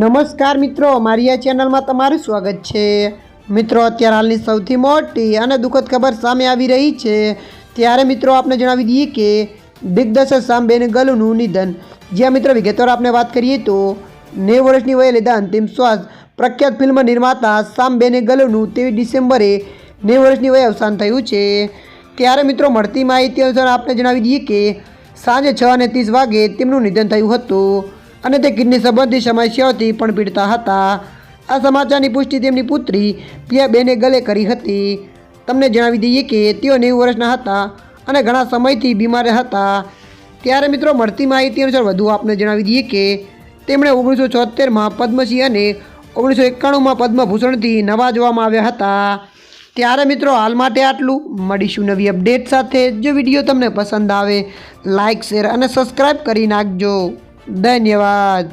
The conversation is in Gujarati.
નમસ્કાર મિત્રો મારી આ ચેનલમાં તમારું સ્વાગત છે. મિત્રો, અત્યારે હાલની સૌથી મોટી અને દુઃખદ ખબર સામે આવી રહી છે. ત્યારે મિત્રો, આપને જણાવી દઈએ કે દિગ્દર્શક સામબેન ગલુનું નિધન. જ્યાં મિત્રો, વિગતવાર આપણે વાત કરીએ તો, નેવ વર્ષની વયે લીધા અંતિમ શ્વાસ પ્રખ્યાત ફિલ્મ નિર્માતા સામબેન ગલુનું તેવી ડિસેમ્બરે નેવ વર્ષની વયે અવસાન થયું છે. ત્યારે મિત્રો, મળતી માહિતી અનુસાર આપને જણાવી દઈએ કે સાંજે છ અને ત્રીસ વાગે તેમનું નિધન થયું હતું. અને તે કિડની સંબંધી સમસ્યાઓથી પણ પીડતા હતા. આ સમાચારની પુષ્ટિ તેમની પુત્રી પિયાબેને ગલે કરી હતી. તમને જણાવી દઈએ કે તેઓ નેવું વર્ષના હતા અને ઘણા સમયથી બીમાર હતા. ત્યારે મિત્રો, મળતી માહિતી અનુસાર વધુ આપને જણાવી દઈએ કે તેમણે ઓગણીસો છોતેરમાં પદ્મસિંહ અને ઓગણીસો એકાણુંમાં પદ્મભૂષણથી નવાજવામાં આવ્યા હતા. ત્યારે મિત્રો, હાલ માટે આટલું. મળીશું નવી અપડેટ સાથે. જો વીડિયો તમને પસંદ આવે લાઇક શેર અને સબસ્ક્રાઈબ કરી નાખજો. धन्यवाद